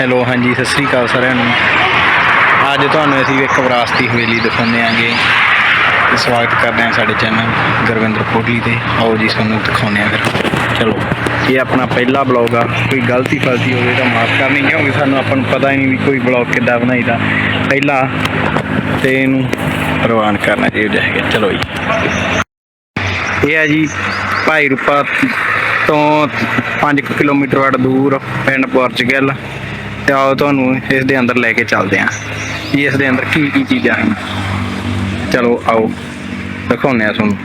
Hello, ਹਾਂਜੀ, ਸਤਿ ਸ੍ਰੀ ਅਕਾਲ ਸਾਰਿਆਂ ਨੂੰ। ਅੱਜ ਤੁਹਾਨੂੰ ਅਸੀਂ ਇੱਕ ਵਿਰਾਸਤੀ ਹਵੇਲੀ ਦਿਖਾਉਂਦੇ ਆਂਗੇ। ਤੇ ਸਵਾਗਤ ਕਰਦੇ ਹਾਂ ਸਾਡੇ ਚੈਨਲ ਗੁਰਵਿੰਦਰ ਕੋਟਲੀ ਤੇ। ਆਓ ਜੀ, ਤੁਹਾਨੂੰ ਦਿਖਾਉਂਦੇ ਆਂ ਫਿਰ। ਚਲੋ, ਇਹ ਆਪਣਾ ਪਹਿਲਾ ਬਲੌਗ ਆ। ਕੋਈ ਗਲਤੀ ਫਲਤੀ ਹੋਵੇ ਤਾਂ ਮਾਫ ਕਰਨੀ, ਕਿਉਂਕਿ ਸਾਨੂੰ ਆਪਾਂ ਨੂੰ ਪਤਾ ਹੀ ਨਹੀਂ ਵੀ ਕੋਈ ਬਲੌਗ ਕਿੱਦਾਂ ਬਣਾਈਦਾ। ਪਹਿਲਾ ਤੇ ਇਹਨੂੰ ਪ੍ਰਵਾਨ ਕਰਨਾ ਚਾਹੀਦਾ ਹੈਗਾ ਚਲੋ ਜੀ। ਇਹ ਆ ਜੀ, ਭਾਈ ਰੂਪਾ ਤੋਂ 5 ਕਿਲੋਮੀਟਰ ਵੱਡ ਦੂਰ, ਪਿੰਡ ਪੋਰਚੁਗਲ आओ तो इस अंदर लेके चलते हैं कि इस अंदर की की चीज़ें हैं चलो आओ दिखाने सुन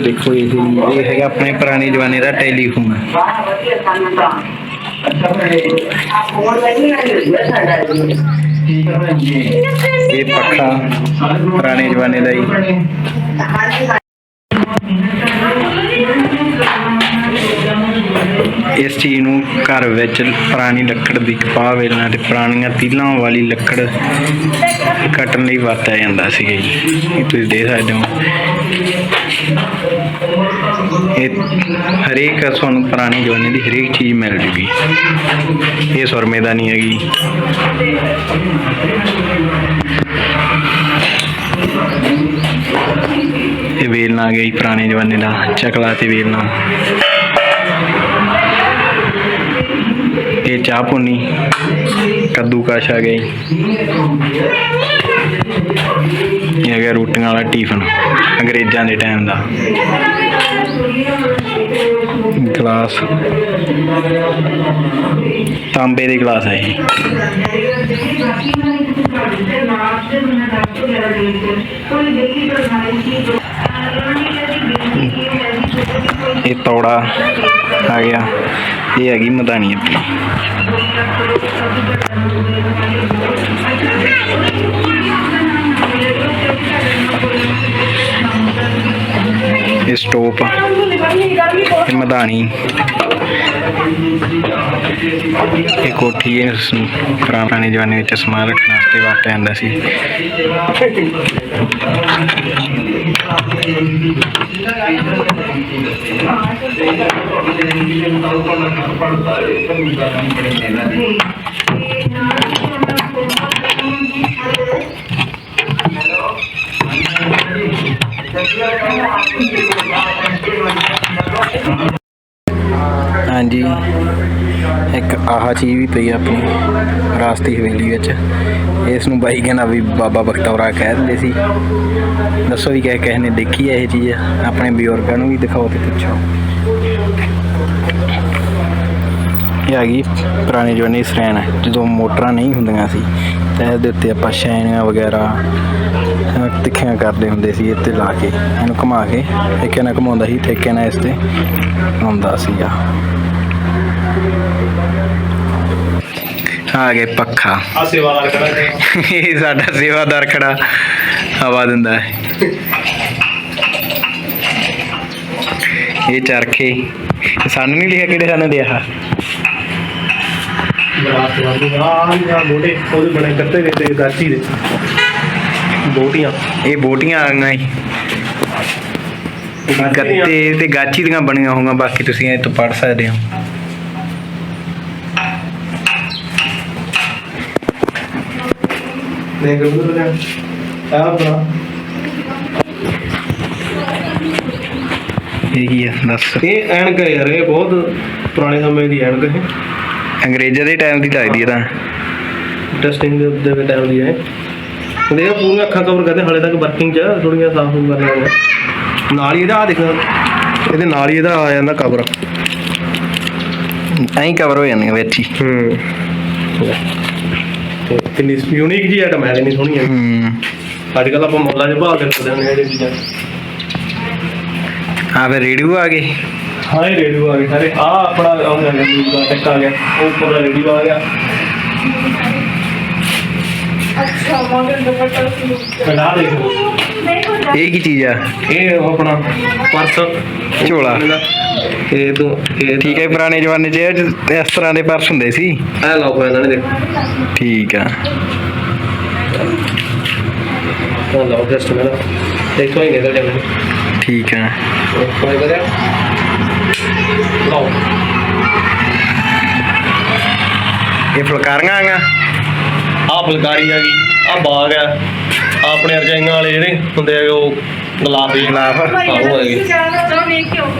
देखो ये है अपने पुराने जमाने का टेलीफोन ਇਹ ਪੱਖਾ ਪੁਰਾਣੇ ਜਵਾਨੇ ਦਾ ਹੀ। ਇਸ ਚੀਜ਼ ਨੂੰ ਘਰ ਵਿੱਚ ਪੁਰਾਣੀ ਲੱਕੜ ਦੀ ਕਪਾਹ ਵੇਲਣਾ ਤੇ ਪੁਰਾਣੀਆਂ ਤੀਲਾਂ ਵਾਲੀ ਲੱਕੜ ਕੱਟਣ ਲਈ ਵਰਤਿਆ ਜਾਂਦਾ ਸੀਗਾ ਜੀ। ਇਹ ਤੁਸੀਂ ਦੇਖ ਸਕਦੇ ਹੋ। ਇਹ ਹਰੇਕ ਤੁਹਾਨੂੰ ਪੁਰਾਣੇ ਜ਼ਮਾਨੇ ਦੀ ਹਰੇਕ ਚੀਜ਼ ਮਿਲ ਜੂਗੀ। ਇਹ ਸੁਰਮੇ ਦਾ ਨਹੀਂ ਹੈਗੀ। ਇਹ ਵੇਲਣਾ ਆ ਜੀ ਪੁਰਾਣੇ ਜ਼ਮਾਨੇ ਦਾ। ਚਕਲਾ ਤੇ ਵੇਲਣਾ। ਇਹ ਚਾਹ ਪੁੰਨੀ ਕੱਦੂ ਕਾਸ਼ ਆ ਗਈ ਇਹ ਆ ਗਿਆ ਰੋਟੀਆਂ ਵਾਲਾ ਟਿਫਨ, ਅੰਗਰੇਜ਼ਾਂ ਦੇ ਟਾਈਮ ਦਾ। ਗਲਾਸ। ਤਾਂਬੇ ਦੇ ਗਲਾਸ ਹੈ ਇਹ। ਇਹ ਤੌੜਾ ਆ ਗਿਆ। ਇਹ ਹੈਗੀ ਮਧਾਣੀ ਆਪਣੀ। ਇਹ ਸਟੋਪ ਇਹ ਮਧਾਣੀ। ਇਹ ਕੋਠੀ ਹੈ ਇਸ ਨੂੰ ਪੁਰਾਣੇ ਜ਼ਮਾਨੇ ਵਿੱਚ ਸਮਾਨ ਰੱਖਣ ਵਾਸਤੇ ਵਰਤਿਆ ਜਾਂਦਾ ਸੀ ਹਾਂਜੀ। ਇੱਕ ਆਹ ਚੀਜ਼ ਵੀ ਪਈ ਆਪਣੀ, ਰਾਸਤੀ ਹਵੇਲੀ ਵਿੱਚ। ਇਸ ਨੂੰ ਬਾਈ ਕਹਿੰਦਾ ਵੀ ਬਾਬਾ ਬਖਤੌਰਾ ਕਹਿ ਦਿੰਦੇ ਸੀ। ਦੱਸੋ ਵੀ ਕਿਹ ਕਿਸੇ ਨੇ ਦੇਖੀ ਹੈ ਇਹ ਚੀਜ਼? ਆਪਣੇ ਬਜ਼ੁਰਗਾਂ ਨੂੰ ਵੀ ਦਿਖਾਓ ਤੇ ਪੁੱਛੋ। ਇਹ ਆ ਗਈ ਪੁਰਾਣੇ ਜਵਾਨੀ ਸਰੈਣ। ਜਦੋਂ ਮੋਟਰਾਂ ਨਹੀਂ ਹੁੰਦੀਆਂ ਸੀ, ਤਾਂ ਇਹਦੇ ਉੱਤੇ ਆਪਾਂ ਸ਼ੈਣੀਆਂ ਵਗੈਰਾ ਤਿੱਖੀਆਂ ਕਰਦੇ ਹੁੰਦੇ ਸੀ ਇੱਥੇ ਲਾ ਕੇ। ਇਹਨੂੰ ਘੁਮਾ ਕੇ, ਠੇਕੇ ਨਾਲ ਘੁਮਾਉਂਦਾ ਸੀ, ਠੇਕੇ ਨਾਲ ਇਸ ਤੇ ਆਉਂਦਾ ਸੀਗਾ। ਆ ਗਏ ਪੱਖਾ। ਆ ਸੇਵਾਦਾਰ ਖੜਾ ਇਹ ਸਾਡਾ ਸੇਵਾਦਾਰ ਖੜਾ ਹਵਾ ਦਿੰਦਾ ਹੈ। ਇਹ ਚਰਖੇ। ਸਾਨੂੰ ਨਹੀਂ ਲਿਖਿਆ ਕਿਹੜੇ ਸਾਨੂੰ ਦਿਆ ਬਰਾਤ ਵਾਲੀ ਆ ਮੋਢੇ ਉਹਦੇ ਬਣੇ ਕੱਤੇ ਦੇ ਤੇ ਦੇ। ਬੋਟੀਆਂ। ਇਹ ਬੋਟੀਆਂ ਆ ਗਈਆਂ ਜੀ। ਗੱਤੇ ਤੇ ਗਾਚੀ ਦੀਆਂ ਬਣੀਆਂ ਹੋਊਗੀਆਂ ਬਾਕੀ ਤੁਸੀਂ ਇਹ ਤੋਂ ਪੜ ਸਕਦੇ ਹੋ। ਨੇ ਆ ਬਰਾ ਇਹ ਹੈ ਦੱਸ। ਇਹ ਐਨਕ ਹੈ ਯਾਰ ਇਹ ਬਹੁਤ ਪੁਰਾਣੇ ਸਮੇਂ ਦੀ ਐਨਕ ਹੈ। ਅੰਗਰੇਜ਼ਾਂ ਦੇ ਟਾਈਮ ਦੀ ਲੱਗਦੀ ਹੈ ਤਾਂ। ਟੈਸਟਿੰਗ ਦੇ ਦੇ ਟਾਈਮ ਦੀ ਹੈ। ਦੇ ਪੂਰੀਆਂ ਅੱਖਾਂ ਕਵਰ ਕਰਦੇ ਹਾਲੇ ਤੱਕ ਵਰਕਿੰਗ ਚ ਥੋੜੀਆਂ ਸਾਫ਼ ਹੋ ਕਰਨੀਆਂ ਨੇ ਨਾਲ ਹੀ ਇਹਦਾ ਆ ਦੇਖ ਇਹਦੇ ਨਾਲ ਹੀ ਇਹਦਾ ਆ ਜਾਂਦਾ ਕਵਰ ਐਂ ਕਵਰ ਹੋ ਜਾਂਦੀਆਂ ਵਿੱਚ ਹੀ। ਹੂੰ। ਕਿੰਨੀ ਯੂਨੀਕ ਜੀ ਆਈਟਮ ਹੈ ਕਿੰਨੀ ਸੋਹਣੀ ਹੈ। ਹੂੰ। ਅੱਜ ਕੱਲ ਆਪਾਂ ਮੁੱਲਾਂ ਦੇ ਭਾਅ ਦੇ ਲੈਂਦੇ ਹਾਂ ਇਹ ਚੀਜ਼ਾਂ। ਆ ਫਿਰ ਰੇਡੀਓ ਆ ਗਏ। ਹਾਂ ਇਹ ਰੇਡੀਓ ਆ ਗਏ। ਸਾਰੇ ਆ ਆਪਣਾ ਆ ਗਿਆ ਨਿਊਜ਼ ਦਾ ਟੱਕ ਆ ਗਿਆ। ਉਹ ਉੱਪਰ ਦਾ ਰੇਡੀਓ ਆ ਗਿਆ। ਅੱਛਾ ਮੋਡਲ ਦੁਪੱਟਾ ਸੁਣੋ ਕਢਾ ਦੇਖੋ ਇਹ ਕੀ ਚੀਜ਼ ਆ? ਇਹ ਉਹ ਆਪਣਾ ਪਰਸ। ਝੋਲਾ। ਇਹ ਤੋਂ ਇਹ ਠੀਕ ਹੈ ਪੁਰਾਣੇ ਜ਼ਮਾਨੇ 'ਚ ਇਹ ਇਸ ਤਰ੍ਹਾਂ ਦੇ ਪਰਸ ਹੁੰਦੇ ਸੀ? ਇਹ ਲਓ ਇਹਨਾਂ ਨੇ ਦੇਖ। ਠੀਕ ਆ। ਹਾਂ ਲਓ ਜਸਟ ਮੇਰਾ ਦੇਖੋ ਹੀ ਨਿਕਲ ਜਾਂਦੇ ਨੇ ਠੀਕ ਹੈ ਕੋਈ ਕਰਿਆ ਲਓ। ਇਹ ਫੁਲਕਾਰੀਆਂ ਆਂਗਾ ਆ ਫੁਲਕਾਰੀ ਆ ਗਈ ਆ ਬਾਗ ਆ। ਆਪਣੇ ਰਜਾਈਆਂ ਵਾਲੇ ਜਿਹੜੇ ਹੁੰਦੇ ਆ ਉਹ ਗੁਲਾਬੀ ਗੁਲਾਬ ਆਹੋ ਹੈਗੇ।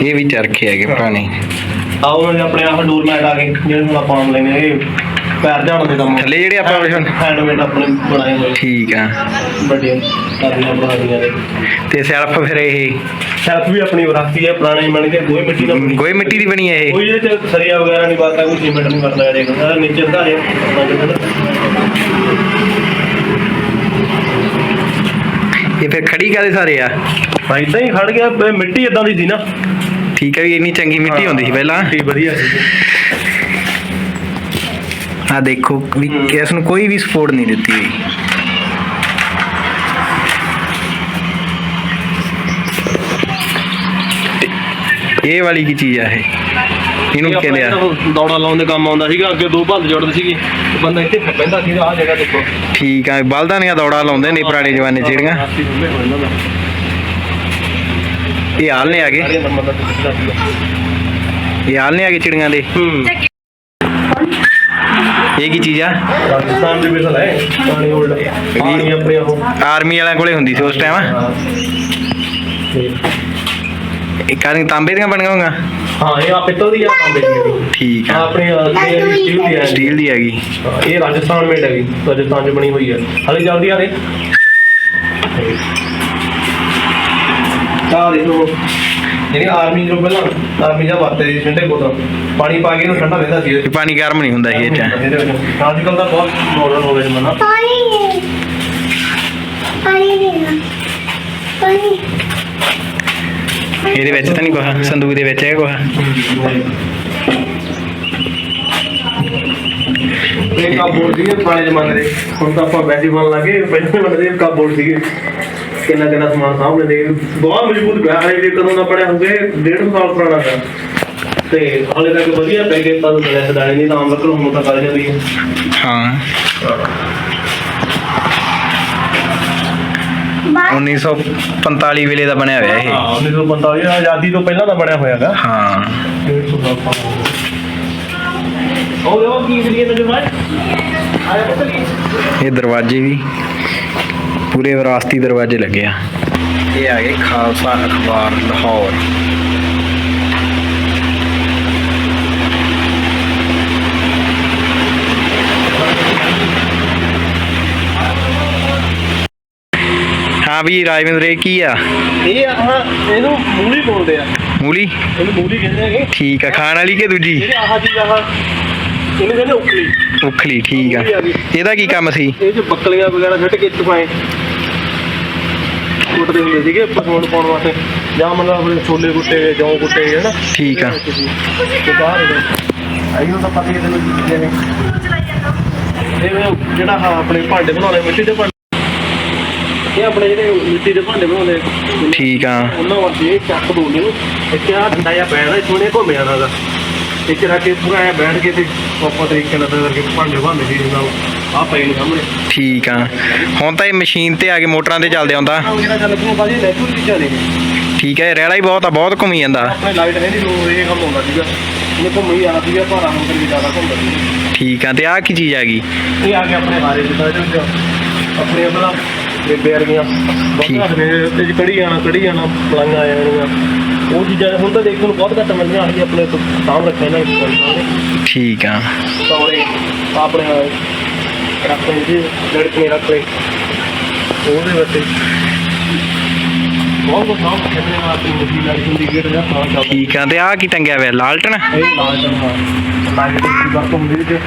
ਇਹ ਵੀ ਚਰਖੇ ਹੈਗੇ ਪੁਰਾਣੇ। ਆ ਉਹਨਾਂ ਦੇ ਆਪਣੇ ਆਹ ਡੋਰ ਮੈਟ ਆ ਗਏ ਜਿਹੜੇ ਹੁਣ ਆਪਾਂ ਆਮ ਲੈਨੇ ਇਹ ਪੈਰ ਝਾੜਨ ਦੇ ਕੰਮ ਥੱਲੇ ਜਿਹੜੇ ਆਪਾਂ ਹੁਣ- ਹੈਂਡਮੇਡ ਆਪਣੇ ਬਣਾਏ ਹੋਏ। ਠੀਕ ਆ। ਵੱਡੀਆਂ ਕਰਨੀਆਂ ਬਣਾਈਆਂ ਨੇ। ਤੇ ਸੈਲਫ ਫਿਰ ਇਹ? ਸ਼ੈਲਫ ਵੀ ਆਪਣੀ ਵਿਰਾਸਤੀ ਹੈ ਪੁਰਾਣੇ ਬਣ ਕੇ ਗੋਹੇ ਮਿੱਟੀ ਦਾ ਬਣੀ ਮਿੱਟੀ ਦੀ ਬਣੀ ਹੈ ਇਹ। ਕੋਈ ਇਹ ਚ ਸਰੀਆ ਵਗੈਰਾ ਨਹੀਂ ਬਾਤਾ ਕੋਈ ਸੀਮੈਂਟ ਨਹੀਂ ਵਰਤਿਆ ਜਾਏਗਾ ਨੀਚੇ ਦਾ ਖੜੀ ਕਾਦੇ ਸਾਰੇ ਆ? ਇਦਾਂ ਹੀ ਖੜ ਗਿਆ ਇਹ ਮਿੱਟੀ ਇਦਾਂ ਦੀ ਸੀ ਨਾ। ਠੀਕ ਹੈ ਵੀ ਇੰਨੀ ਚੰਗੀ ਮਿੱਟੀ ਹੁੰਦੀ ਸੀ ਪਹਿਲਾਂ। ਮਿੱਟੀ ਵਧੀਆ ਸੀ। ਆ ਦੇਖੋ ਵੀ ਇਸ ਨੂੰ ਕੋਈ ਵੀ ਸਪੋਰਟ ਨਹੀਂ ਦਿੱਤੀ ਹੋਈ। ਇਹ ਵਾਲੀ ਕੀ ਚੀਜ਼ ਆ ਇਹ? ਇਹਨੂੰ ਇਹ ਕਹਿੰਦੇ ਆ। ਦੌੜਾ ਲਾਉਣ ਦੇ ਕੰਮ ਆਉਂਦਾ ਸੀਗਾ ਅੱਗੇ ਦੋ ਭੰਦ ਜੋੜਦੇ ਸੀਗੇ। ਬੰਦਾ ਇੱਥੇ ਪੈਂਦਾ ਸੀ ਆਹ ਜਗ੍ਹਾ ਦੇਖੋ। ਠੀਕ ਆ ਬਲਦਾਂ ਦੀਆਂ ਦੌੜਾਂ ਲਾਉਂਦੇ ਨੇ ਪੁਰਾਣੇ ਜ਼ਮਾਨੇ 'ਚ ਜਿਹੜੀਆਂ। ਇਹ ਹਾਲ ਨੇ ਆ ਗਏ? ਸਾਰੇ ਨੰਬਰ ਦਾ ਦਿੱਤਾ ਸੀਗਾ ਇਹ ਹਾਲ ਨੇ ਆ ਗਏ ਚਿੜੀਆਂ ਦੇ? ਇਹ ਕੀ ਚੀਜ਼ ਆ? ਰਾਜਸਥਾਨ ਦੇ ਵਿੱਚ ਹੈ ਪਾਣੀ ਹੋਲਡ ਪਾਣੀ ਆਪਣੇ ਉਹ ਆਰਮੀ ਵਾਲਿਆਂ ਕੋਲੇ ਹੁੰਦੀ ਸੀ ਉਸ ਟਾਈਮ ਇਹ ਕਾਰਨ ਤਾਂਬੇ ਦੀਆਂ ਬਣੀਆਂ ਹੋਗਾ ਹਾਂ ਇਹ ਆ ਪਿੱਤਲ ਦੀ ਆ ਕੰਮ ਦੀ ਠੀਕ ਆ ਆ ਆਪਣੀ ਸਟੀਲ ਦੀ ਆ। ਸਟੀਲ ਦੀ ਹੈਗੀ। ਹਾਂ, ਇਹ ਰਾਜਸਥਾਨ ਮੇਡ ਹੈਗੀ ਰਾਜਸਥਾਨ 'ਚ ਬਣੀ ਹੋਈ ਹੈ ਹਲੇ ਚੱਲਦੀ ਆ ਰੇ ਆ ਦੇਖੋ ਜਿਹੜੀ ਆਰਮੀ ਜੋ ਪਹਿਲਾਂ ਆਰਮੀ ਜਾਂ ਵਰਤੇ ਠੰਡੇ ਕੋਲ ਪਾਣੀ ਪਾ ਕੇ ਇਹਨੂੰ ਠੰਡਾ ਰਹਿੰਦਾ ਸੀ। ਇਹ ਪਾਣੀ ਗਰਮ ਨਹੀਂ ਹੁੰਦਾ ਇਹ ਚ। ਇਹਦੇ ਵਿੱਚ ਅੱਜ ਕੱਲ ਤਾਂ ਬਹੁਤ ਮਾਡਰਨ ਹੋ ਗਏ ਜਮਾਨਾ ਪਾਣੀ ਪਾਣੀ ਦੇਣਾ ਪਾਣੀ। ਇਹਦੇ ਵਿੱਚ ਤਾਂ ਨਹੀਂ ਕੁਛ ਸੰਦੂਕ ਦੇ ਵਿੱਚ ਹੈ ਕੁਛ। ਇਹ ਕਾਬੋਰਡ ਸੀਗੇ ਪੁਰਾਣੇ ਜ਼ਮਾਨੇ ਦੇ। ਹੁਣ ਤਾਂ ਆਪਾਂ ਵੈਸੇ ਬਣ ਲੱਗੇ ਪਹਿਲੇ ਜ਼ਮਾਨੇ ਦੇ ਕਾਬੋਰਡ ਸੀਗੇ। ਕਿੰਨਾ ਕਿੰਨਾ ਸਮਾਨ ਸਾਹਮਣੇ ਦੇ ਬਹੁਤ ਮਜ਼ਬੂਤ ਪਿਆ ਹੈ ਜੇ ਕਦੋਂ ਦਾ ਬਣਿਆ ਹੋਵੇ 1.5 ਸਾਲ ਪੁਰਾਣਾ ਦਾ ਤੇ ਹਾਲੇ ਤੱਕ ਵਧੀਆ ਪੈ ਗਏ ਸਦਾਣੇ ਨਹੀਂ ਤਾਂ ਆਮ ਲੱਕੜ ਹੁਣ ਤਾਂ ਕਰ ਜਾਂਦੀ ਹੈ। ਹਾਂ। 1945 ਵੇਲੇ ਦਾ ਬਣਿਆ ਹੋਇਆ ਇਹ। ਹਾਂ 1945 ਆਜ਼ਾਦੀ ਤੋਂ ਪਹਿਲਾਂ ਦਾ ਬਣਿਆ ਹੋਇਆਗਾ। ਹਾਂ। 150 ਸਾਲ ਪੁਰਾਣਾ ਉਹ ਦੇਖੋ ਕੀ ਕਰੀਏ ਤੇ ਜਮਾਈ ਆਇਆ ਪਤਾ ਨਹੀਂ ਇਹ ਦਰਵਾਜ਼ੇ ਵੀ ਪੂਰੇ ਵਿਰਾਸਤੀ ਦਰਵਾਜ਼ੇ ਲੱਗੇ ਆ। ਇਹ ਆ ਗਏ ਖਾਲਸਾ ਅਖਬਾਰ ਲਾਹੌਰ। ਹਾਂ ਵੀ ਰਾਜਵਿੰਦਰ ਇਹ ਕੀ ਆ? ਇਹ ਆਹ ਇਹਨੂੰ ਮੂਲੀ ਬੋਲਦੇ ਆ। ਮੂਲੀ? ਇਹਨੂੰ ਮੂਲੀ ਕਹਿੰਦੇ ਹੈਗੇ। ਠੀਕ ਆ ਖਾਣ ਵਾਲੀ ਕਿ ਦੂਜੀ? ਜਿਹੜੇ ਆਹ ਚੀਜ਼ ਆਹ ਇਹਨੂੰ ਕਹਿੰਦੇ ਉਕਲੀ ਉਖਲੀ ਠੀਕ ਆ। ਇਹਦਾ ਕੀ ਕੰਮ ਸੀ? ਇਹ ਚ ਬੱਕਲੀਆਂ ਵਗੈਰਾ ਛੱਡ ਕੇ ਚਪਾਏ ਕੁੱਟਦੇ ਹੁੰਦੇ ਸੀਗੇ ਪਸੋਣ ਪਾਉਣ ਵਾਸਤੇ। ਜਾਂ ਮਤਲਬ ਆਪਣੇ ਛੋਲੇ ਕੁੱਟੇ ਜੌਂ ਕੁੱਟੇ ਹੈ ਨਾ ਠੀਕ ਆ। ਤੇ ਬਾਹਰ ਆਈ ਨੂੰ ਤਾਂ ਪਤਾ ਹੀ ਤੈਨੂੰ ਇਹ। ਜਿਹੜਾ ਆਪਣੇ ਭਾਂਡੇ ਬਣਾਉਣੇ ਮਿੱਟੀ ਦੇ ਭਾਂਡੇ ਇਹ ਆਪਣੇ ਜਿਹੜੇ ਮਿੱਟੀ ਦੇ ਭਾਂਡੇ ਬਣਾਉਂਦੇ ਠੀਕ ਆ। ਉਹਨਾਂ ਵਾਸਤੇ ਇਹ ਚੱਕ ਦੋਨੇ ਨੂੰ। ਇੱਥੇ ਆ ਡੰਡਾ ਜਿਹਾ ਪੈਣਾ ਸੋਨੇ ਘੁੰਮ ਜਾਣਾ ਦਾ। ਇੱਕ ਰੱਖ ਕੇ ਪੂਰਾ ਐ ਬੈਠ ਕੇ ਤੇ ਪ੍ਰੋਪਰ ਤਰੀਕੇ ਨਾਲ ਤਾਂ ਕਰਕੇ ਭਾਂਡੇ ਭਾਂਡੇ ਜੀ ਨਾਲ। ਆ ਪਏ ਨੇ ਸਾਹਮਣੇ। ਠੀਕ ਆ। ਹੁਣ ਤਾਂ ਇਹ ਮਸ਼ੀਨ ਤੇ ਆ ਕੇ ਮੋਟਰਾਂ ਤੇ ਚੱਲਦੇ ਆਉਂਦਾ ਆਹ ਜਿਹੜਾ ਚੱਲ ਪਈਆਂ ਬਾਜੀ ਨੈਚੁਰਲ ਚੀਜ਼ਾਂ ਨੇ। ਠੀਕ ਹੈ ਰੈਲਾ ਹੀ ਬਹੁਤ ਆ ਬਹੁਤ ਘੁੰਮੀ ਜਾਂਦਾ। ਆਪਣੇ ਲਾਈਟ ਹੈ ਨਹੀਂ ਲੋੜ ਇਹ ਕੰਮ ਹੁੰਦਾ ਸੀਗਾ। ਇਹ ਘੁੰਮੀ ਜਾਣਾ ਸੀਗਾ ਭਾਰਾ ਮੋਟਰ ਵੀ ਜ਼ਿਆਦਾ ਘੁੰਮਦਾ। ਸੀ ਠੀਕ ਆ ਤੇ ਆਹ ਕੀ ਚੀਜ਼ ਹੈਗੀ ਇਹ ਆ ਕੇ ਆਪਣੇ ਜਿੱਦਾਂ ਇਹਦੇ ਵਿੱਚ ਆਪਣੇ ਆਪਣਾ ਬੇਬੇ ਵਰਗੀਆਂ। ਬਹੁਤ ਨੇ ਉੱਤੇ ਚ ਕੜੀ ਜਾਣਾ ਕੜੀ ਜਾਣਾ ਪਲਾਈਆਂ ਆ ਜਾਣੀਆਂ ਉਹ ਚੀਜ਼ਾਂ ਹੁਣ ਤਾਂ ਦੇਖਣ ਨੂੰ ਬਹੁਤ ਘੱਟ ਮਿਲਦੀਆਂ ਆਹੀ ਆਪਣੇ ਤੋਂ ਸਾਂਭ ਰੱਖਿਆ ਇਹਨਾਂ ਨੇ। ਠੀਕ ਆ। ਤੌੜੇ ਆਪਣੇ ਰੱਖੇ ਜੀ ਲੜਕੇ ਰੱਖ ਲਏ। ਉਹਦੇ ਵਿੱਚ ਬਹੁਤ ਬਹੁਤ ਕਹਿੰਦੇ ਆ ਆਪਣੀ ਮਸ਼ੀਨ ਵਾਲੀ ਹੁੰਦੀ ਗੇਟ ਜਾਂ ਸਾਰਾ ਚੱਲਦਾ ਠੀਕ ਆ ਤੇ ਆਹ ਕੀ ਟੰਗਿਆ ਹੋਇਆ ਲਾਲਟਨ ਇਹ ਲਾਲ ਟੰਗਾ ਲਾਈਟ ਦੀ ਵਰਤੋਂ ਹੁੰਦੀ ਸੀ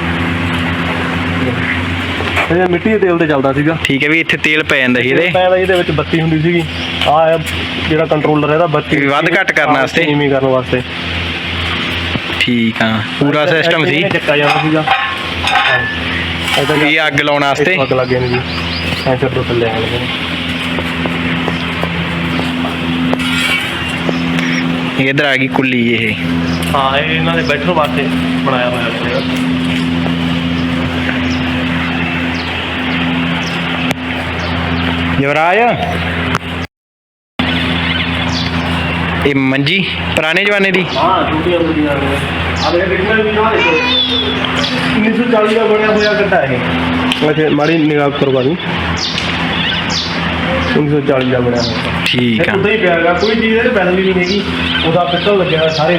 ਇਹ ਮਿੱਟੀ ਦੇ ਤੇਲ ਤੇ ਚੱਲਦਾ ਸੀਗਾ। ਠੀਕ ਹੈ ਵੀ ਇੱਥੇ ਤੇਲ ਪੈ ਜਾਂਦਾ ਸੀ ਇਹਦੇ। ਪੈਦਾ ਇਹਦੇ ਵਿੱਚ ਬੱਤੀ ਹੁੰਦੀ ਸੀਗੀ। ਆ ਜਿਹੜਾ ਕੰਟਰੋਲਰ ਇਹਦਾ ਬੱਤੀ ਵੱਧ ਘੱਟ ਕਰਨ ਵਾਸਤੇ? ਨੀਵੀਂ ਕਰਨ ਵਾਸਤੇ। ਠੀਕ ਆ ਪੂਰਾ ਸਿਸਟਮ ਸੀ। ਚੱਕਾ ਜਾਂਦਾ ਸੀਗਾ। ਇਹਦਾ ਵੀ ਅੱਗ ਲਾਉਣ ਵਾਸਤੇ। ਅੱਗ ਲੱਗੇ ਨੇ ਜੀ। ਸੈਂਸਰ ਤੋਂ ਥੱਲੇ ਆ ਗਏ। ਇਧਰ ਆ ਗਈ ਕੁੱਲੀ ਇਹ। ਹਾਂ ਇਹ ਇਹਨਾਂ ਦੇ ਬੈਠਣ ਵਾਸਤੇ ਬਣਾਇਆ ਹੋਇਆ ਸੀਗਾ। ਯੁਵਰਾਜ। ਇਹ ਮੰਜੀ ਪੁਰਾਣੇ ਜਮਾਨੇ ਦੀ। ਹਾਂ ਛੋਟੀਆਂ ਛੋਟੀਆਂ ਆ ਗਈਆਂ। ਆ ਦੇਖ ਕਿੰਨਾ ਵੀ ਨਾ ਦੇਖੋ। 1940 ਦਾ ਬਣਿਆ ਹੋਇਆ ਗੱਡਾ ਇਹ। ਅੱਛਾ ਮਾੜੀ ਨਿਗਾਹ ਕਰਵਾ ਦੀ 1940 ਦਾ ਬਣਿਆ ਹੋਇਆ। ਠੀਕ ਆ। ਉਦਾਂ ਹੀ ਪਿਆ ਹੈਗਾ ਕੋਈ ਚੀਜ਼ ਇਹਦੇ ਪੈਦਲ ਵੀ ਨਹੀਂ ਹੈਗੀ। ਉਹਦਾ ਪਿੱਤਲ ਲੱਗਿਆ ਸਾਰੇ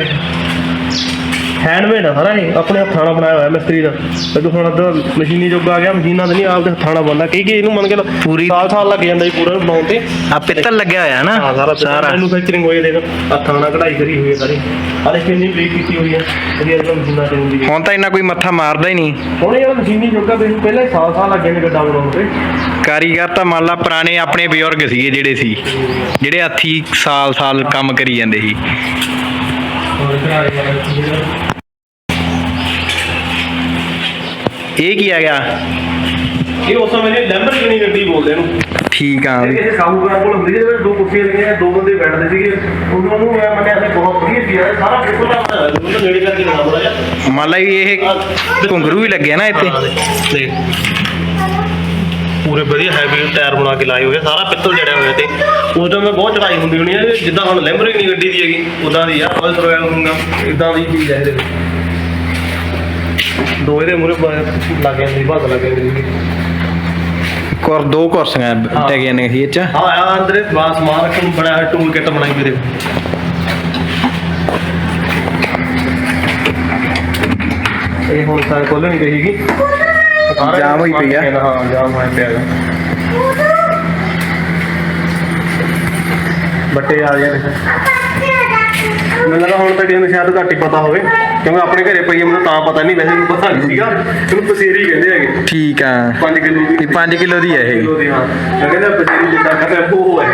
ਹੈਂਡਮੇਡ ਆ ਸਾਰਾ ਇਹ। ਆਪਣੇ ਹੱਥਾਂ ਨਾਲ ਬਣਾਇਆ ਹੋਇਆ ਮਿਸਤਰੀ ਦਾ। ਜਦੋਂ ਹੁਣ ਅੱਧਾ ਮਸ਼ੀਨੀ ਯੁੱਗ ਆ ਗਿਆ ਮਸ਼ੀਨਾਂ ਤੇ ਨਹੀਂ ਆਪਦੇ ਹੱਥਾਂ ਨਾਲ ਬਣਦਾ। ਕਈ ਕਈ ਇਹਨੂੰ ਮੰਨ ਕੇ ਪੂਰੀ- ਸਾਲ ਸਾਲ ਲੱਗ ਜਾਂਦਾ ਜੀ ਪੂਰਾ ਬਣਾਉਣ ਤੇ। ਆ ਪਿੱਤਲ ਲੱਗਿਆ ਹੋਇਆ ਨਾ ਹਾਂ ਸਾਰਾ ਸਾਰਾ। ਮੈਨੂਫੈਕਚਰਿੰਗ ਹੋਈ ਦੇਖ ਹੱਥਾਂ ਨਾਲ ਕਢਾਈ ਕਰੀ ਹੋਈ ਹੈ ਸਾਰੀ। ਹਾਲੇ ਕਿੰਨੀ ਬਰੀਕ ਕੀਤੀ ਹੋਈ ਹੈ ਜਿਹੜੀ ਅੱਜ ਕੱਲ੍ਹ ਮਸ਼ੀਨਾਂ ਤੇ ਹੁੰਦੀ ਹੈ ਹੁਣ ਤਾਂ ਇੰਨਾ ਕੋਈ ਮੱਥਾ ਮਾਰਦਾ ਹੀ ਨਹੀਂ। ਹੁਣ ਇਹ ਮਸ਼ੀਨੀ ਯੁੱਗ ਆ ਮੈਨੂੰ ਪਹਿਲਾਂ ਸਾਲ ਸਾਲ ਲੱਗੇ ਨੇ ਗੱਡਾ ਬਣਾਉਣ ਤੇ। ਕਾਰੀਗਰ ਤਾਂ ਮੰਨ ਲਾ ਪੁਰਾਣੇ ਆਪਣੇ ਬਜ਼ੁਰਗ ਸੀਗੇ ਜਿਹੜੇ ਸੀ ਜਿਹੜੇ ਹੱਥੀ ਸਾਲ ਸਾਲ ਕੰਮ ਕਰੀ ਜਾਂਦੇ ਸੀ। ਹੋਰ ਇੱਧਰ ਆ ਇਹ ਕੀ ਆ ਗਿਆ? ਇਹ ਉਸ ਸਮੇਂ ਦੀ ਲੈਂਬਰਗਿਨੀ ਗੱਡੀ ਬੋਲਦੇ ਇਹਨੂੰ। ਠੀਕ ਆ। ਇਹ ਕਿਸੇ ਸਾਹੂਕਾਰ ਕੋਲ ਹੁੰਦੀ ਸੀ ਜਿਹੜੇ ਦੋ ਕੁਰਸੀਆਂ ਲੱਗੀਆਂ ਦੋ ਬੰਦੇ ਬੈਠਦੇ ਸੀਗੇ। ਉਹਨਾਂ ਨੂੰ ਮੈਂ ਮੰਨਿਆ ਸੀ ਬਹੁਤ ਵਧੀਆ ਸੀ ਯਾਰ ਸਾਰਾ ਬਿਲਕੁਲ ਨਾ ਨੇੜੇ ਕਰਕੇ ਲਗਾ ਬੜਾ ਜਿਹਾ। ਮੰਨ ਲਾ ਵੀ ਇਹ ਘੁੰਗਰੂ ਵੀ ਲੱਗਿਆ ਨਾ ਇੱਥੇ। ਦੇਖ। ਪੂਰੇ ਵਧੀਆ ਹੈਵੀ ਟਾਇਰ ਬਣਾ ਕੇ ਲਾਏ ਹੋਏ ਸਾਰਾ ਪਿੱਤਲ ਜੜਿਆ ਹੋਇਆ ਤੇ ਉਸ ਟਾਈਮ ਬਹੁਤ ਚੜਾਈ ਹੁੰਦੀ ਹੋਣੀ ਹੈ ਜਿੱਦਾਂ ਹੁਣ ਲੈਂਬਰਗਿਨੀ ਗੱਡੀ ਦੀ ਹੈਗੀ ਉਦਾਂ ਦੀ ਆ ਰੋਇਲ ਰੋਇਲ ਹੁੰਗਾ ਇਦਾਂ ਦੀ ਚੀਜ਼ ਹੈ ਇਹਦੇ ਵਿੱਚ। ਦੋ ਇਹਦੇ ਮੂਰੇ ਲੱਗ ਜਾਂਦੀ ਬਾਤ ਲੱਗ ਜਾਂਦੀ ਕੁਰ ਦੋ ਕੁਰਸੀਆਂ ਟੈ ਗਈਆਂ ਨੇ ਇਹ ਚ। ਹਾਂ ਆ ਅੰਦਰ ਬਾਸ ਰੱਖਣ ਨੂੰ ਬੜਾ ਟੂਲ ਕਿੱਟ ਬਣਾਈ ਮੇਰੇ ਇਹ ਹੁਣ ਤਾਂ ਨਹੀਂ ਗਈਗੀ ਜਾਮ ਹੋਈ ਪਈ ਆ। ਹਾਂ ਜਾਮ ਹੋਇਆ ਪਿਆ ਬੱਟੇ ਆ ਗਏ ਨੇ। ਮੈਨੂੰ ਲੱਗਾ ਹੁਣ ਤਾਂ ਜਿਹਨੂੰ ਸ਼ਾਇਦ ਘੱਟ ਹੀ ਪਤਾ ਹੋਵੇ। ਕਿਉਂਕਿ ਆਪਣੇ ਘਰੇ ਪਈ ਆ, ਮੈਨੂੰ ਤਾਂ ਪਤਾ ਨਹੀਂ ਵੈਸੇ ਮੈਨੂੰ ਪਤਾ ਨਹੀਂ ਸੀਗਾ। ਇਹਨੂੰ ਪਸੇਰੀ ਕਹਿੰਦੇ ਹੈਗੇ। ਠੀਕ ਆ। 5 ਕਿਲੋ ਦੀ। ਇਹ 5 ਕਿਲੋ ਦੀ ਹੈ ਇਹ। ਕਿਲੋ ਦੀ ਹਾਂ। ਮੈਂ ਕਹਿੰਦਾ ਪਸੇਰੀ ਜਿੱਦਾਂ ਕਹਿੰਦਾ ਉਹ ਹੈ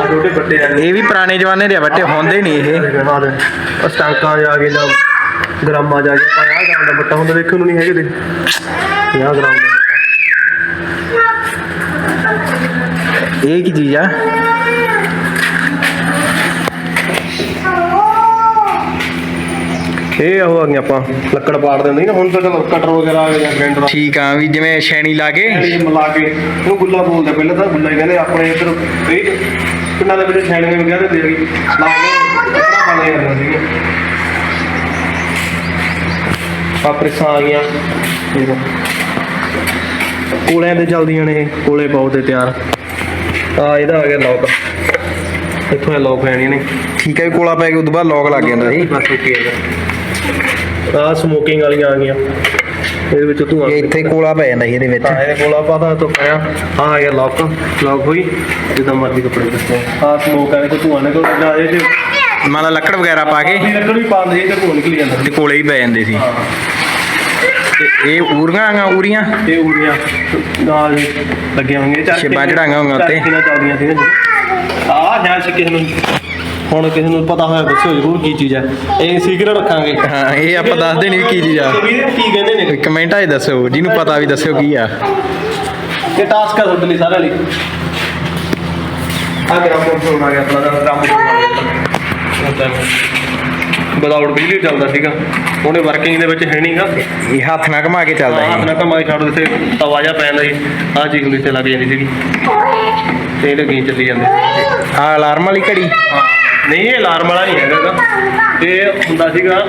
ਆ ਛੋਟੇ ਬੱਟੇ ਆ। ਇਹ ਵੀ ਪੁਰਾਣੇ ਜਮਾਨੇ ਦੇ ਆ ਬੱਟੇ ਹੁੰਦੇ ਨਹੀਂ ਇਹ। ਉਹ ਸਟਾਂਕਾਂ ਜਾ ਕੇ ਜਾਂ ਗ੍ਰਾਮਾਂ ਜਾ ਕੇ ਪਾਇਆ ਗ੍ਰਾਮ ਦਾ ਬੱਟਾ। ਹੁੰਦਾ ਦੇਖਣ ਨੂੰ ਨਹੀਂ ਹੈਗੇ ਦੇ 50 ਗ੍ਰਾਮ ਦਾ ਬੱਟਾ। ਇਹ ਕੀ ਚੀਜ਼ ਆ? ਇਹ ਉਹ ਆ ਗਈਆਂ ਆਪਾਂ ਲੱਕੜ ਪਾੜ ਦਿੰਦੇ ਨਾ ਹੁਣ ਤਾਂ ਚਲੋ ਕਟਰ ਵਗੈਰਾ ਆ ਗਏ ਜਾਂ ਗ੍ਰਾਈਂਡਰ ਠੀਕ ਆ ਵੀ ਜਿਵੇਂ ਛੈਣੀ ਲਾ ਕੇ। ਇਹ ਮਿਲਾ ਕੇ ਉਹ ਗੁੱਲਾ ਬੋਲਦੇ ਪਹਿਲਾਂ ਤਾਂ ਗੁੱਲਾ ਹੀ ਕਹਿੰਦੇ ਆਪਣੇ ਇੱਧਰ। ਕਈ ਪਿੰਡਾਂ ਦੇ ਵਿੱਚ ਛੈਣੇ ਵਗੈਰਾ ਦੇ ਰਹੀ ਲਾ ਕੇ ਕੱਪੜਾ ਪਾ ਲਿਆ ਜਾਂਦਾ ਸੀਗਾ। ਆ ਪ੍ਰੈਸਾਂ ਆ ਗਈਆਂ। ਦੇਖੋ ਕੋਲਿਆਂ ਤੇ ਚੱਲਦੀਆਂ ਨੇ ਇਹ ਕੋਲੇ ਪਾਉ ਤੇ ਤਿਆਰ। ਆ ਇਹਦਾ ਆ ਗਿਆ ਲੋਕ ਇੱਥੋਂ ਇਹ ਲੋਕ ਪੈਣੀ ਨੇ। ਠੀਕ ਹੈ ਵੀ ਕੋਲਾ ਪੈ ਕੇ ਉਦੋਂ ਬਾਅਦ ਲੋਕ ਲੱਗ ਜਾਂਦਾ ਸੀ। ਬਸ ਓਕੇ ਹੈਗਾ ਆ ਸਮੋਕਿੰਗ ਵਾਲੀਆਂ ਆ ਗਈਆਂ। ਇਹਦੇ ਵਿੱਚ ਧੂਆਂ ਇਹ ਇੱਥੇ ਕੋਲਾ ਪੈ ਜਾਂਦਾ ਸੀ ਇਹਦੇ ਵਿੱਚ। ਤਾਂ ਇਹਦੇ ਕੋਲ ਆਪਾਂ ਤਾਂ ਪਿਆ ਆ ਆ ਗਿਆ ਲੌਕ ਲੌਕ ਹੋਈ। ਜਿੱਦਾਂ ਮਰਜ਼ੀ ਕੱਪੜੇ ਦੱਸੋ ਆ ਸਮੋਕ ਆ ਕੋ ਧੂਆਂ ਨਿਕਲ ਜਾ ਇਹ ਚ ਮੰਨ ਲਾ ਲੱਕੜ ਵਗੈਰਾ ਪਾ ਕੇ ਲੱਕੜ ਵੀ ਪਾਉਂਦੇ ਇਹ ਤੇ ਧੂਆਂ ਨਿਕਲ ਜਾਂਦਾ ਤੇ ਕੋਲੇ ਹੀ ਪੈ ਜਾਂਦੇ ਸੀ। ਹਾਂ। ਤੇ ਇਹ ਊਰੀਆਂ ਆਂਗਾ ਊਰੀਆਂ? ਤੇ ਉੜੀਆਂ ਨਾਲ ਲੱਗੇ ਹੋਣਗੇ ਚਾਰ ਚੜਾਈਆਂ ਹੋਈਆਂ ਉੱਤੇ। ਕਿਹਨਾਂ ਚੱਲਦੀਆਂ ਸੀ ਆ ਜਾਂ ਕਿਸੇ ਨੂੰ। ਹੁਣ ਕਿਸੇ ਨੂੰ ਪਤਾ ਹੋਇਆ ਦੱਸਿਓ ਜ਼ਰੂਰ ਕੀ ਚੀਜ਼ ਹੈ। ਇਹ ਸੀਕ੍ਰੇਟ ਰੱਖਾਂਗੇ? ਹਾਂ ਇਹ ਆਪਾਂ ਦੱਸਦੇ ਨਹੀਂ ਕੀ ਚੀਜ਼ ਆ। ਕੀ ਕਹਿੰਦੇ ਨੇ? ਕਮੈਂਟਾਂ 'ਚ ਦੱਸਿਓ ਜਿਹਨੂੰ ਪਤਾ ਵੀ ਦੱਸਿਓ ਕੀ ਆ। ਇਹ ਟਾਸਕ ਆ ਤੁਹਾਡੇ ਲਈ ਸਾਰਿਆਂ ਲਈ। ਆ ਗ੍ਰਾਮ ਫੋਨ ਆ ਗਿਆ ਆਪਣਾ ਦਾ ਗ੍ਰਾਮ ਫੋਨ ਵਿਦਾਊਟ ਬਿਜਲੀ ਚੱਲਦਾ ਸੀਗਾ। ਉਹਨੇ ਵਰਕਿੰਗ ਦੇ ਵਿੱਚ ਹੈ ਨਹੀਂਗਾ ਇਹ ਹੱਥ ਨਾਲ ਘੁਮਾ ਕੇ ਚੱਲਦਾ ਹੱਥ ਸੀ ਨਾਲ ਕਮਾਈ ਛੱਡ ਦਿੱਤੇ। ਤਵਾਜਾ ਪੈਂਦਾ ਸੀ ਆ ਚੀਜ਼ ਹੁੰਦੀ ਤੇ ਲੱਗ ਜਾਂਦੀ ਸੀਗੀ। ਤੇ ਇਹਦੇ ਗੀਂ ਚੱਲੀ ਜਾਂਦੇ। ਆ ਅਲਾਰਮ ਵਾਲੀ ਘੜੀ। ਹਾਂ। ਨਹੀਂ ਇਹ ਅਲਾਰਮ ਵਾਲਾ ਨਹੀਂ ਹੈਗਾ ਗਾ। ਇਹ ਹੁੰਦਾ ਸੀਗਾ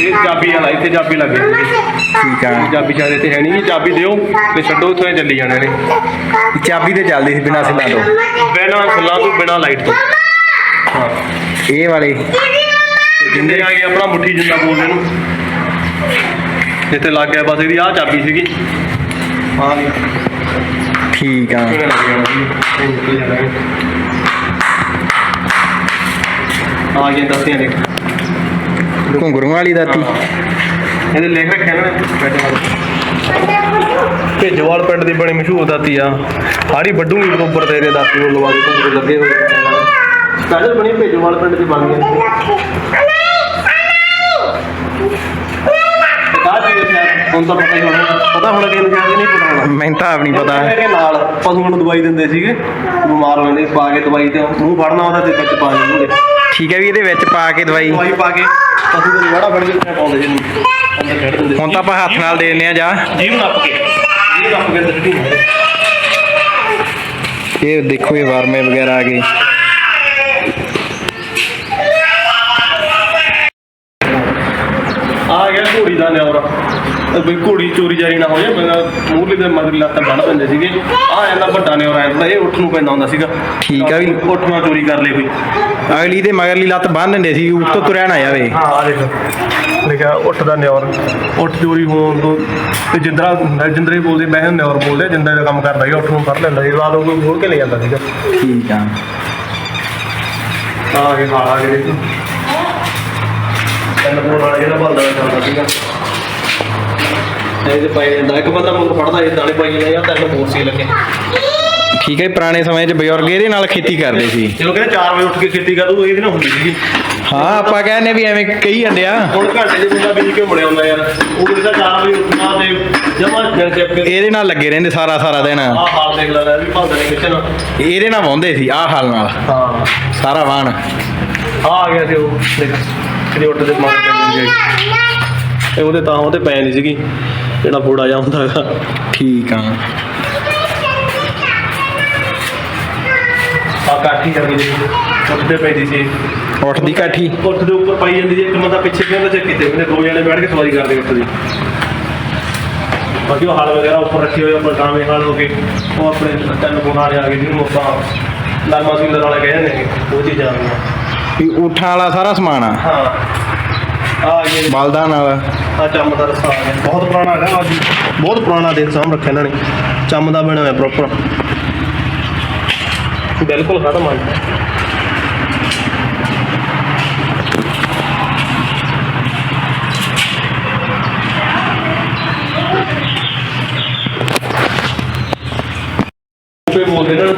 ਇਹ ਚਾਬੀ ਵਾਲਾ ਇੱਥੇ ਚਾਬੀ ਲੱਗ ਸੀ। ਠੀਕ ਆ। ਚਾਬੀ ਚਾਹਦੇ ਤੇ ਹੈ ਨਹੀਂ ਜੀ ਚਾਬੀ ਦਿਓ ਤੇ ਛੱਡੋ ਉੱਥੋਂ ਇਹ ਚੱਲੀ ਜਾਣੇ ਨੇ। ਚਾਬੀ ਤੇ ਚੱਲਦੀ ਸੀ ਬਿਨਾਂ ਸਿੱਧਾਂ ਤੋਂ। ਬਿਨਾਂ ਸੱਲਾਂ ਤੋਂ ਬਿਨਾਂ ਲਾਈਟ ਤੋਂ। ਹਾਂ। ਇਹ ਵਾਲੇ। ਜਿੰਦੇ ਆ ਗਏ ਆਪਣਾ ਮੁੱਠੀ ਜਿੰਦਾ ਬੋਲਦੇ ਨੂੰ। ਜਿੱਥੇ ਲੱਗ ਗਿਆ ਬਸ ਇਹਦੀ ਆਹ ਚਾਬੀ ਸੀਗੀ। ਹਾਂ ਜੀ ਠੀਕ ਆ। ਆ ਗਏ ਦੱਸਿਆ ਨੇ ਘੁੰਗਰੂਆਂ ਵਾਲੀ ਦਾਤੀ ਇਹਦੇ ਲਿਖ ਰੱਖਿਆ ਨਾ। ਭੇਜਵਾਲ ਪਿੰਡ ਦੀ ਬੜੀ ਮਸ਼ਹੂਰ ਦਾਤੀ ਆ। ਹਾੜੀ ਵੱਡੂਗੀ ਬਰੋਬਰ ਤੇਰੇ ਦਾਤੀ ਨੂੰ ਲਵਾ ਦੇ ਤੂੰ ਲੱਗੇ ਹੋਏ। ਸਪੈਸ਼ਲ ਬਣੀ ਭੇਜਵਾਲ ਪਿੰਡ ਦੀ ਬਣ ਗਈ ਕਾ ਚੀਜ਼ ਹੁਣ ਤਾਂ ਪਤਾ ਹੀ ਹੋਣਾ। ਪਤਾ ਹੋਣਾ ਕਿ ਇਨਸਾਨ ਨਹੀਂ ਪਤਾ ਹੋਣਾ। ਮੈਨੂੰ ਤਾਂ ਆਪ ਨਹੀਂ ਪਤਾ। ਇਹਦੇ ਨਾਲ ਪਸ਼ੂਆਂ ਨੂੰ ਦਵਾਈ ਦਿੰਦੇ ਸੀਗੇ। ਬਿਮਾਰ ਹੋ ਜਾਂਦੇ ਪਾ ਕੇ ਦਵਾਈ ਤੇ ਮੂੰਹ ਫੜਨਾ ਉਹਦਾ ਤੇ ਵਿੱਚ ਪਾ ਦਿੰਦੇ ਠੀਕ ਹੈ ਵੀ ਇਹਦੇ ਵਿੱਚ ਪਾ ਕੇ ਦਵਾਈ। ਦਵਾਈ ਪਾ ਕੇ ਪਸ਼ੂ ਦੇ ਵਾੜਾ ਫੜ ਕੇ ਉੱਤੇ ਪਾਉਂਦੇ ਅੰਦਰ ਦਿੰਦੇ ਹੁਣ ਤਾਂ ਆਪਾਂ ਹੱਥ ਨਾਲ ਦੇ ਦਿੰਦੇ ਆ ਜਾ। ਜੀਵ ਨੱਪ ਕੇ। ਜੀਵ ਨੱਪ ਕੇ ਮਾਰਦੇ ਇਹ ਦੇਖੋ ਇਹ ਵਰਮੇ ਵਗੈਰਾ ਆ ਗਏ ਆ ਗਿਆ ਘੋੜੀ ਦਾ ਨਿਆਵਰਾ ਬਈ ਘੋੜੀ ਚੋਰੀ ਜਾਰੀ ਨਾ ਹੋ ਜਾਏ ਬੰਦਾ ਮੂਰਲੀ ਦੇ ਮਗਰ ਲੱਤ ਬੰਨ ਦਿੰਦੇ ਸੀਗੇ। ਆ ਜਾਂਦਾ ਵੱਡਾ ਨਿਆਵਰਾ ਐਂਦਾ ਇਹ ਉੱਠ ਨੂੰ ਪੈਂਦਾ ਹੁੰਦਾ ਸੀਗਾ। ਠੀਕ ਆ ਵੀ। ਉੱਠ ਨਾ ਚੋਰੀ ਕਰ ਲਈ ਕੋਈ। ਅਗਲੀ ਦੇ ਮਗਰਲੀ ਲੱਤ ਬੰਨ ਦਿੰਦੇ ਸੀ ਉੱਤੋਂ ਤੁਰਿਆ ਨਾ ਜਾਵੇ। ਹਾਂ ਆ ਦੇਖ। ਲਿਖਿਆ ਉੱਠ ਦਾ ਨਿਆਵਰ ਉੱਠ ਚੋਰੀ ਹੋਣ ਤੋਂ ਤੇ ਜਿੰਦਰਾ ਹੁੰਦਾ ਜਿੰਦਰੇ ਬੋਲਦੇ ਮੈਂ ਨਿਆਵਰ ਬੋਲਦੇ ਜਿੰਦਰੇ ਦਾ ਕੰਮ ਕਰਦਾ ਸੀ ਉੱਠ ਨੂੰ ਫੜ ਲੈਂਦਾ ਸੀ ਰਾਤ ਨੂੰ ਕੋਈ ਹੋਰ ਕੇ ਲੈ ਜਾਂਦਾ ਸੀਗਾ। ਠੀਕ ਆ। ਆ ਕੇ ਕੇ ਦੇਖੋ। ਤਿੰਨ ਫੋਨ ਵਾਲਾ ਜਿਹੜਾ ਬਲਦਾ ਚੱਲਦਾ ਸੀਗਾ। ਇਹਦੇ ਪਾਈ ਜਾਂਦਾ ਇੱਕ ਬੰਦਾ ਮਗਰ ਫੜਦਾ ਇਹ ਦਾਣੇ ਪਾਈ ਜਾਂਦਾ ਯਾਰ ਤਿੰਨ ਫੋਨ ਸੀ ਲੱਗੇ। ਠੀਕ ਹੈ ਜੀ, ਪੁਰਾਣੇ ਸਮੇਂ 'ਚ ਬਜ਼ੁਰਗ ਇਹਦੇ ਨਾਲ ਖੇਤੀ ਕਰਦੇ ਸੀ। ਚਲੋ ਕਹਿੰਦੇ 4 ਵਜੇ ਉੱਠ ਕੇ ਖੇਤੀ ਕਰੂ ਇਹਦੇ ਨਾਲ ਹੁੰਦੀ ਸੀਗੀ। ਹਾਂ ਆਪਾਂ ਕਹਿੰਦੇ ਵੀ ਐਵੇਂ ਕਹੀ ਜਾਂਦੇ ਆ। ਹੁਣ ਘੰਟੇ ਦੇ ਬੰਦਾ ਬੀਜ ਕੇ ਮੁੜਿਆ ਹੁੰਦਾ ਯਾਰ। ਉਹ ਕਹਿੰਦਾ 4 ਵਜੇ ਉੱਠਣਾ ਤੇ ਜਮਾ ਜਲ ਕੇ ਇਹਦੇ ਨਾਲ ਲੱਗੇ ਰਹਿੰਦੇ ਸਾਰਾ ਸਾਰਾ ਦਿਨ। ਆਹ ਹਾਲ ਦੇਖ ਲੈ ਲੈ ਵੀ ਭਾਂਦਾ ਨੇ ਕਿਸੇ ਨਾਲ ਇਹਦੇ ਨਾਲ ਵਾਹੁੰਦੇ ਸੀ ਆਹ ਹਾਲ ਨਾਲ। ਹਾਂ। ਸਾਰਾ ਵਾਹਣ। ਆ ਆ ਗਿਆ ਸੀ ਉਹ ਦੇਖ ਕਿਤੇ ਉੱਠਦੇ ਮਾਰ ਪੈਂਦੀ ਸੀ ਤੇ ਉਹਦੇ ਤਾਂ ਉਹਦੇ ਪੈ ਨਹੀਂ ਸੀਗੀ। ਜਿਹੜਾ ਫੋੜਾ ਜਾ ਹੁੰਦਾ ਹੈਗਾ। ਠੀਕ ਆ। ਆ ਕਾਠੀ ਕਰਕੇ ਜੀ ਉੱਠਦੇ ਪੈਂਦੀ ਸੀ ਉੱਠਦੀ ਕਾਠੀ। ਉੱਠ ਦੇ ਉੱਪਰ ਪਾਈ ਜਾਂਦੀ ਸੀ ਇੱਕ ਬੰਦਾ ਪਿੱਛੇ ਪਿਆ ਤੇ ਕਿਤੇ ਉਹਨੇ ਦੋ ਜਣੇ ਬੈਠ ਕੇ ਸਵਾਰੀ ਕਰਦੇ ਉੱਠ ਦੀ। ਬਾਕੀ ਉਹ ਹਾਲ ਵਗੈਰਾ ਉੱਪਰ ਰੱਖੇ ਹੋਏ ਆਪਣੇ ਗਾਵੇਂ ਹਾਲ ਹੋ ਗਏ। ਉਹ ਆਪਣੇ ਤਿੰਨ ਗੁਣ ਵਾਲੇ ਆ ਗਏ ਜਿਹਨੂੰ ਆਪਾਂ ਲਾਮਾ ਸਿੰਘ ਵਾਲੇ ਕਹਿੰਦੇ ਨੇ ਉਹ ਚੀਜ਼ਾਂ ਆ ਗਈਆਂ ਵੀ ਊਠਾਂ ਵਾਲਾ ਸਾਰਾ ਸਮਾਨ ਆ। ਹਾਂ। ਆ ਗਏ ਬਲਦਾਂ ਨਾਲ। ਆ ਚੰਮ ਦਾ ਰਸਾ ਆ ਗਿਆ। ਬਹੁਤ ਪੁਰਾਣਾ ਹੈਗਾ ਅੱਜ ਬਹੁਤ ਪੁਰਾਣਾ ਦਿਨ ਸਾਹਮ ਰੱਖਿਆ ਇਹਨਾਂ ਨੇ। ਚੰਮ ਦਾ ਬਣਿਆ ਹੋਇਆ ਪ੍ਰੋਪਰ ਬਿਲਕੁਲ ਖਤਮ ਆ। ਗਿਆ ਕੋਈ ਬੋਲਦੇ ਨਾ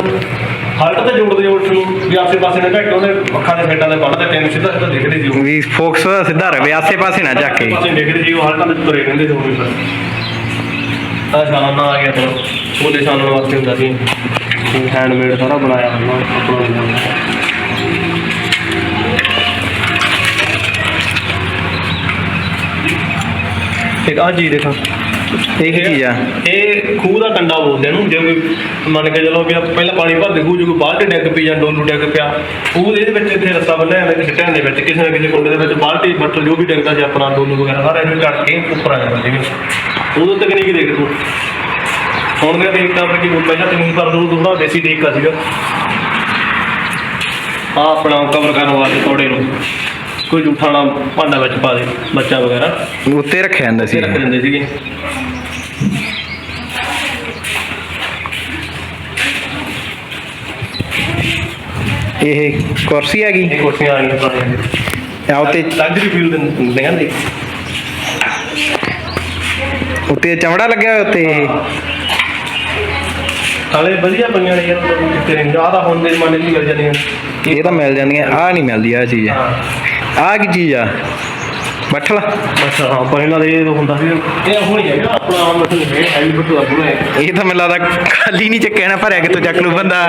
ਹਲਟ ਤੇ ਜੋੜਦੇ ਉੱਠ ਨੂੰ ਵੀ ਆਸੇ ਪਾਸੇ ਨਾ ਘੱਟ ਉਹਨੇ ਅੱਖਾਂ ਦੇ ਫੇਟਾਂ ਦੇ ਬੰਨ੍ਹਦੇ ਤੈਨੂੰ ਸਿੱਧਾ ਸਿੱਧਾ ਦੇਖਦੇ ਉਹ। ਵੀ ਫੋਕਸ ਸਿੱਧਾ ਰਵੇ ਆਸੇ ਪਾਸੇ ਨਾ ਜਾ ਕੇ। ਪਾਸੇ ਦੇਖਦੇ ਸੀ ਉਹ ਹਲਟਾਂ ਦੇ ਤੁਰੇ ਰਹਿੰਦੇ ਉਹ ਵੀ ਫਿਰ। ਆ ਸ਼ਾਨ ਆ ਗਿਆ ਤਾਂ ਉਹਦੇ ਸ਼ਾਨ ਵਾਸਤੇ ਹੁੰਦਾ ਸੀ। ਹੈਂਡਮੇਡ ਸਾਰਾ ਬਣਾਇਆ ਹੁੰਦਾ ਆਪਣਾ। ਇੱਕ ਆ ਜੀ ਦੇਖੋ। ਇਹ ਕੀ ਚੀਜ਼ ਆ? ਇਹ ਖੂਹ ਦਾ ਕੰਡਾ ਬੋਲਦੇ ਇਹਨੂੰ ਜੇ ਕੋਈ ਮੰਨ ਕੇ ਚਲੋ ਵੀ ਪਹਿਲਾਂ ਪਾਣੀ ਭਰਦੇ ਖੂਹ 'ਚ ਕੋਈ ਬਾਲਟੀ ਡਿੱਗ ਪਈ ਜਾਂ ਡੋਲੂ ਡਿੱਗ ਪਿਆ ਖੂਹ ਦੇ ਇਹਦੇ ਵਿੱਚ ਇੱਥੇ ਰੱਸਾ ਬੰਨਿਆ ਜਾਂਦਾ ਕਿਸੇ ਟੈਨ ਦੇ ਵਿੱਚ ਕਿਸੇ ਨਾ ਕਿਸੇ ਕੁੰਡੇ ਦੇ ਵਿੱਚ ਬਾਲਟੀ ਬੱਟਲ ਜੋ ਵੀ ਡਿੱਗਦਾ ਸੀ ਆਪਣਾ ਡੋਲੂ ਵਗੈਰਾ ਸਾਰਾ ਇਹਨੂੰ ਕੱਟ ਕੇ ਉੱਪਰ ਆ ਜਾਂਦਾ ਸੀ ਉਦੋਂ ਤਕਨੀਕ ਦੇਖ ਤੂੰ? ਹੁਣ ਦੇ ਦੇਖਦਾ ਆਪਣੇ ਕੀ ਪਹਿਲਾਂ ਤਕਨੀਕ ਪਰ ਉਹ ਥੋੜਾ ਦੇਸੀ ਤਰੀਕਾ ਸੀਗਾ। ਆ ਆਪਣਾ ਕਵਰ ਕਰਨ ਵਾਸਤੇ ਤੋੜੇ ਨੂੰ। ਕੋਈ ਜੂਠਾ ਨਾ ਭਾਂਡਾ ਵਿੱਚ ਪਾ ਦੇ ਬੱਚਾ ਵਗੈਰਾ। ਉੱਤੇ ਰੱਖਿਆ ਜਾਂਦਾ ਸੀ ਰੱਖ ਦਿੰਦੇ ਸੀਗੇ। ਇਹ ਕੁਰਸੀ ਹੈਗੀ ਇਹ ਕੁਰਸੀਆਂ ਆ ਗਈਆਂ ਪੁਰਾਣੀਆਂ। ਆ ਉੱਤੇ ਲਗਜ਼ਰੀ ਫੀਲ ਦਿੰਦੇ ਕਹਿੰਦੇ ਉੱਤੇ ਚਮੜਾ ਲੱਗਿਆ ਹੋਇਆ ਉੱਤੇ। ਹਾਲੇ ਵਧੀਆ ਪਈਆਂ ਨੇ ਯਾਰ ਕਿਤੇ ਨਹੀਂ ਆ ਤਾਂ ਹੁਣ ਦੇ ਜ਼ਮਾਨੇ ਹੀ ਮਿਲ ਜਾਂਦੀਆਂ ਇਹ ਤਾਂ ਮਿਲ ਜਾਂਦੀਆਂ ਆ ਨਹੀਂ ਮਿਲਦੀ ਆ ਚੀਜ਼ ਆ। ਕੀ ਚੀਜ਼ ਆ? ਬੱਠਲ ਬਸ ਹਾਂ ਪਹਿਲਾਂ ਦੇ ਇਹ ਹੁੰਦਾ ਸੀ ਇਹ ਹੁਣ ਹੀ ਹੈਗਾ ਆਪਣਾ ਆਮ ਮਤਲਬ ਹੈ ਹੈਵੀ ਬਟੂ ਆਪਣਾ ਹੈ ਇਹ ਤਾਂ ਮੈਨੂੰ ਲੱਗਦਾ ਖਾਲੀ ਨਹੀਂ ਚੱਕਿਆ ਨਾ ਭਰਿਆ ਕਿਤੋਂ ਚੱਕ ਲੂ ਬੰਦਾ।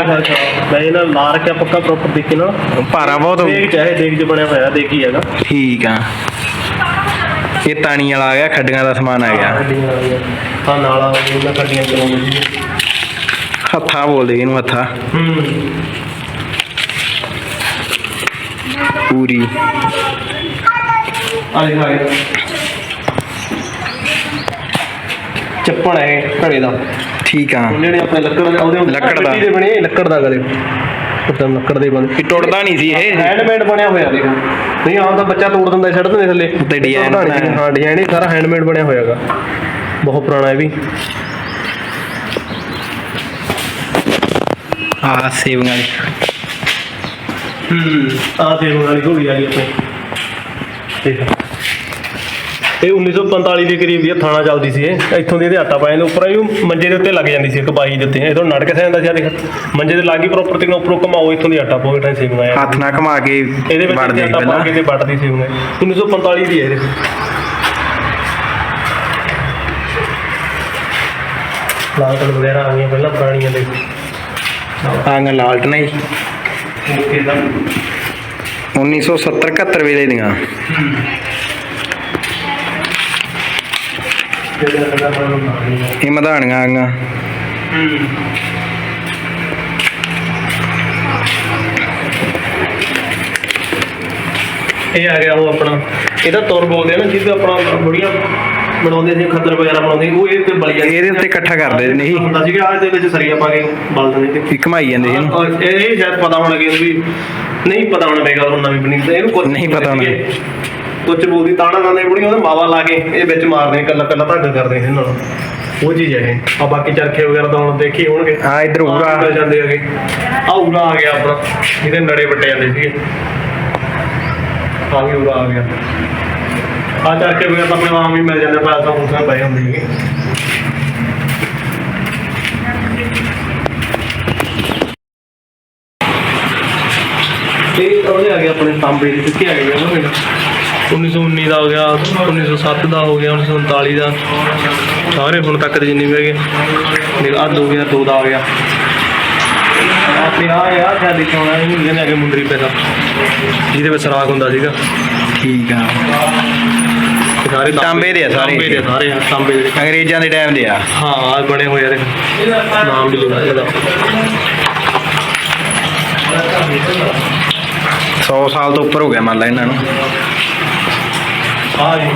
ਮੈਂ ਇਹਨਾਂ ਲਾ ਰੱਖਿਆ ਪੱਕਾ ਪ੍ਰੋਪਰ ਤਰੀਕੇ ਨਾਲ। ਭਾਰਾ ਬਹੁਤ। ਦੇਖ ਚਾਹੇ ਦੇਖ ਚ ਬਣਿਆ ਹੋਇਆ ਦੇਖ ਹੈਗਾ। ਠੀਕ ਆ। ਇਹ ਤਾਣੀ ਵਾਲਾ ਆ ਗਿਆ ਖੱਡੀਆਂ ਦਾ ਸਮਾਨ ਆ ਗਿਆ। ਹਾਂ ਨਾਲਾ ਉਹਨਾਂ ਕੱਢੀਆਂ ਚਲਾਉਂਦੇ ਹੱਥਾਂ ਬੋਲਦੇ ਇਹਨੂੰ ਹੱਥਾਂ। ਹੂੰ। ਪੂਰੀ। ਆ ਦੇਖ ਆ ਗਿਆ ਚੱਪਣ ਹੈ ਘੜੇ ਦਾ। ਠੀਕ ਆ। ਉਹਨੇ ਨੇ ਆਪਣੇ ਲੱਕੜ ਦੇ ਉਹਦੇ ਲੱਕੜ ਦਾ। ਮਿੱਟੀ ਦੇ ਬਣੇ ਲੱਕੜ ਦਾ ਗਲੇ ਉੱਤੇ ਲੱਕੜ ਦੇ ਬਣੇ। ਇਹ ਟੁੱਟਦਾ ਨਹੀਂ ਸੀ ਇਹ। ਹੈਂਡਮੇਡ ਬਣਿਆ ਹੋਇਆ ਦੇਖੋ। ਨਹੀਂ ਆਮ ਤਾਂ ਬੱਚਾ ਤੋੜ ਦਿੰਦਾ ਛੱਡ ਦਿੰਦੇ ਥੱਲੇ। ਉੱਤੇ design ਸੀ। ਬਣਾਇਆ। ਹਾਂ ਡਿਜ਼ਾਈਨ ਇਹ ਸਾਰਾ ਹੈਂਡਮੇਡ ਬਣਿਆ ਹੋਇਆਗਾ। ਬਹੁਤ ਪੁਰਾਣਾ ਇਹ ਵੀ। ਆ ਸੇਵਿੰਗ ਵਾਲੀ। ਹੂੰ ਆ ਤੇ ਵਾਲੀ ਘੋੜੀ ਆ ਗਈ ਆਪਣੇ। ਦੇਖ। ਇਹ 1945 ਦੇ ਕਰੀਬ ਇਹ ਥਾਣਾ ਚੱਲਦੀ ਸੀ ਇਹ। ਇੱਥੋਂ ਦੀ ਇਹਦੇ ਆਟਾ ਪਾਇਆ ਜਾਂਦੇ ਉੱਪਰ ਇਹ ਮੰਜੇ ਦੇ ਉੱਤੇ ਲੱਗ ਜਾਂਦੀ ਸੀ ਇੱਕ ਬਾਈ ਦੇ ਉੱਤੇ। ਇਥੋਂ ਨੜ ਕੇ ਜਾਂਦਾ ਸੀ ਆ ਦੇਖ। ਮੰਜੇ ਦੇ ਲਾਗੀ ਪ੍ਰੋਪਰ ਤੇ ਉੱਪਰੋਂ ਘਮਾਓ ਇੱਥੋਂ ਦੀ ਆਟਾ ਪਾਓ ਇਟਾਂ ਸੇਵ ਆਇਆ ਹੱਥ ਨਾਲ ਘੁਮਾ ਕੇ ਇਹਦੇ ਵਿੱਚ ਸੀ ਆਟਾ ਪਾ ਕੇ ਤੇ ਵੱਟਦੀ ਸੀ ਉਹਨੇ। 1945 ਦੀ ਹੈ ਇਹ ਲਾਗਲ ਵਗੈਰਾ ਆ ਗਈਆਂ ਪਹਿਲਾਂ ਪੁਰਾਣੀਆਂ ਦੇ ਆਂਗਾ ਲਾਲਟਨ ਹੀ। ਓਕੇ ਦਾ। 1970 71 ਵੇਲੇ ਦੀਆਂ। ഈ മതാണങ്ങ അങ്ങ ਇਹ ਆ ਗਿਆ ਉਹ ਆਪਣਾ। ਇਹਦਾ ਤੁਰ ਬੋਲਦੇ ਨਾ ਜਿਹਦੇ ਆਪਣਾ ਬੜੀਆਂ ਬਣਾਉਂਦੇ ਸੀ ਖੱਦਰ ਵਗੈਰਾ ਬਣਾਉਂਦੇ ਉਹ ਇਹਦੇ ਉੱਤੇ ਬਲੀ ਇਹਦੇ ਉੱਤੇ ਇਕੱਠਾ ਕਰਦੇ ਨੇ ਇਹ ਹੁੰਦਾ ਸੀਗਾ ਆਹ ਦੇ ਵਿੱਚ ਸਰੀਆ ਪਾ ਕੇ ਬਲ ਦਿੰਦੇ ਤੇ ਘਮਾਈ ਜਾਂਦੇ ਸੀ ਇਹ ਇਹ ਸ਼ਾਇਦ ਪਤਾ ਹੋਣਾ ਕਿ ਵੀ ਨਹੀਂ ਪਤਾ ਹੋਣਾ ਪਏਗਾ ਉਹਨਾਂ ਵੀ ਬਣੀਂਦਾ ਇਹਨੂੰ ਕੁਛ ਨਹੀਂ ਪਤਾ ਹੋਣਾ। ਕੁਝ ਬੋਲਦੀ ਤਾਣਾ ਤਾਣੇ ਬੁੜੀ ਉਹਦੇ ਮਾਵਾ ਲਾ ਕੇ ਇਹ ਵਿੱਚ ਮਾਰਦੇ ਕੱਲਾ ਕੱਲਾ ਧਾਗਾ ਕਰਦੇ ਸੀ ਨਾਲ ਉਹ ਚੀਜ਼ ਹੈ ਆ ਬਾਕੀ ਚਰਖੇ ਵਗੈਰਾ ਤਾਂ ਹੁਣ ਦੇਖੀ ਹੋਣਗੇ। ਹਾਂ ਇੱਧਰ ਉਰਾ ਮਿਲ ਜਾਂਦੇ ਹੈਗੇ। ਆ ਉਰਾ ਆ ਗਿਆ ਆਪਣਾ ਇਹਦੇ ਨੜੇ ਵੱਟੇ ਜਾਂਦੇ ਸੀਗੇ। ਆ ਵੀ ਉਰਾ ਆ ਗਿਆ। ਆ ਚਰਖੇ ਵਗੈਰਾ ਤਾਂ ਆਪਣੇ ਆਮ ਹੀ ਮਿਲ ਜਾਂਦੇ ਪਰ ਤਾਂ ਹੁਣ ਤਾਂ ਪਏ ਹੁੰਦੇ ਸੀਗੇ। ਇਹ ਉਹਦੇ ਆ ਗਏ ਆਪਣੇ ਤਾਂਬੇ ਦੇ ਕਿੱਥੇ ਆ ਗਏ ਉਹਨਾਂ ਦੇ 1919 ਦਾ ਹੋ ਗਿਆ 1907 ਦਾ ਹੋ ਗਿਆ 1939 ਦਾ। ਸਾਰੇ ਹੁਣ ਤੱਕ ਦੇ ਜਿੰਨੇ ਵੀ ਹੈਗੇ ਦੇਖ ਦੋ ਹਜ਼ਾਰ ਦੋ ਦਾ ਆ ਗਿਆ। ਆਪਣੇ ਆ ਆ ਕਿਆ ਦਿਖਾਉਣਾ ਇਹ ਨਹੀਂ ਆ ਕੇ ਮੁੰਦਰੀ ਪੈਦਾ ਜਿਹਦੇ ਵਿੱਚ ਸਰਾਗ ਹੁੰਦਾ ਸੀਗਾ। ਠੀਕ ਆ। ਸਾਰੇ ਤਾਂਬੇ ਦੇ ਆ ਸਾਰੇ। ਤਾਂਬੇ ਦੇ ਆ ਸਾਰੇ ਆ, ਤਾਂਬੇ ਦੇ। ਅੰਗਰੇਜ਼ਾਂ ਦੇ ਟਾਈਮ ਦੇ ਆ। ਹਾਂ ਆਹ ਬਣੇ ਹੋਏ ਆ ਦੇਖ ਨਾਮ ਵੀ ਲਿਖਿਆ ਇਹਦਾ। 100 ਸਾਲ ਤੋਂ ਉੱਪਰ ਹੋ ਗਿਆ ਮੰਨ ਲਾ ਇਹਨਾਂ ਨੂੰ। ਆ ਜੀ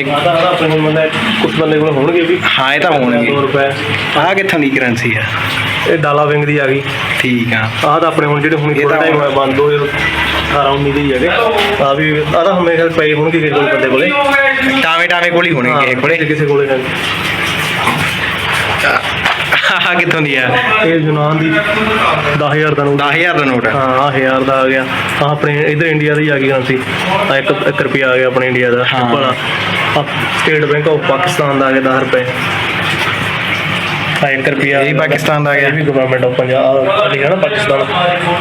ਇੱਕ ਆਦਾ ਆਦਾ ਆਪਣੇ ਬੰਦਾ ਕੁਝ ਬੰਦੇ ਕੋਲ ਹੋਣਗੇ ਵੀ। ਹਾਂ ਇਹ ਤਾਂ ਹੋਣਗੇ। 100 ਰੁਪਏ। ਆਹ ਕਿੱਥੋਂ ਦੀ ਕਰੰਸੀ ਆ? ਇਹ ਡਾਲਾ ਵਿੰਗ ਦੀ ਆ ਗਈ। ਠੀਕ ਆ। ਆਹ ਤਾਂ ਆਪਣੇ ਹੁਣ ਜਿਹੜੇ ਹੁਣ ਥੋੜਾ ਟਾਈਮ ਹੋਇਆ ਬੰਦ ਹੋਏ 18 19 ਦੇ ਹੀ ਹੈਗੇ। ਆ ਵੀ ਆਹ ਤਾਂ ਹਮੇਸ਼ਾ ਪਏ ਹੋਣਗੇ ਕਿਸੇ ਕੋਲ ਬੰਦੇ ਕੋਲੇ। ਟਾਵੇਂ ਟਾਵੇਂ ਕੋਲ ਹੀ ਹੋਣੇ ਕਿਸੇ ਕੋਲੇ। ਕਿਸੇ ਕੋਲੇ ਹੈ ਆਹ ਕਿੱਥੋਂ ਦੀ ਆ? ਇਹ ਯੂਨਾਨ ਦੀ 10000 ਦਾ ਨੋਟ। 10000 ਦਾ ਨੋਟ ਹਾਂ ਆਹ 1000 ਦਾ ਆ ਗਿਆ। ਆਹ ਆਪਣੇ ਇਧਰ ਇੰਡੀਆ ਦਾ ਹੀ ਆ ਗਿਆ ਸੀ। ਆ ਇੱਕ 1 ਰੁਪਿਆ ਆ ਗਿਆ ਆਪਣੇ ਇੰਡੀਆ ਦਾ। ਹਾਂ। ਭਲਾ ਆਹ ਸਟੇਟ ਬੈਂਕ ਆਫ ਪਾਕਿਸਤਾਨ ਦਾ ਆ ਗਿਆ 10 ਰੁਪਏ। ਆ 1 ਰੁਪਿਆ ਇਹ ਵੀ ਪਾਕਿਸਤਾਨ ਦਾ ਆ ਗਿਆ। ਇਹ ਵੀ ਗਵਰਨਮੈਂਟ ਆਫ ਪੰਜਾਬ ਵਾਲੀ ਹੈ ਨਾ ਪਾਕਿਸਤਾਨ।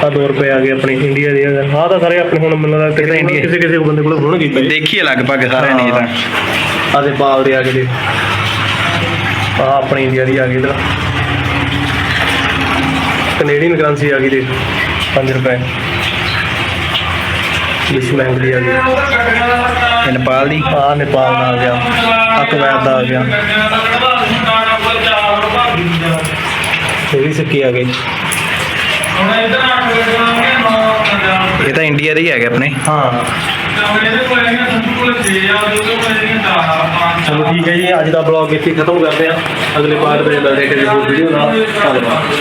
ਆ 2 ਰੁਪਏ ਆ ਗਏ ਆਪਣੀ ਇੰਡੀਆ ਦੇ ਆ ਤਾਂ ਸਾਰੇ ਆਪਣੇ ਹੁਣ ਮੈਨੂੰ ਲੱਗਦਾ ਇਹ ਤਾਂ ਇੰਡੀਆ- ਕਿਸੇ ਕਿਸੇ ਬੰਦੇ ਕੋਲ ਹੋਣਗੇ ਪਏ ਦੇਖੀਏ ਲਗਭਗ ਸਾਰਿਆਂ ਨੇ ਇਹ ਤਾਂ। ਆ ਦੇ ਬਾਲ ਦੇ ਆ ਗਏ ਆ ਆਪਣੀ ਇੰਡੀਆ ਦੀ ਆ ਗਈ ਇਧਰ। ਕੈਨੇਡੀਅਨ ਕਰੰਸੀ ਆ ਗਈ ਦੇ 5 ਰੁਪਏ। ਬੈਂਕ ਦੀ ਆ ਗਈ। ਇਹ ਨੇਪਾਲ ਦੀ? ਆ ਨੇਪਾਲ ਦਾ ਆ ਗਿਆ। ਆ ਕੁਵੈਤ ਦਾ ਆ ਗਿਆ। ਇਹ ਵੀ ਸਿੱਕੇ ਆ ਗਏ ਇਹ ਤਾਂ ਇੰਡੀਆ ਦੇ ਹੀ ਹੈਗੇ ਆਪਣੇ। ਹਾਂ। ਚਲੋ ਠੀਕ ਹੈ ਜੀ ਅੱਜ ਦਾ ਬਲੌਗ ਇੱਥੇ ਖਤਮ ਕਰਦੇ ਆ ਅਗਲੇ ਪਾਰਟ ਦੇ ਮਿਲਦੇ ਕਿਸੇ ਹੋਰ ਵੀਡੀਓ ਨਾਲ। ਧੰਨਵਾਦ।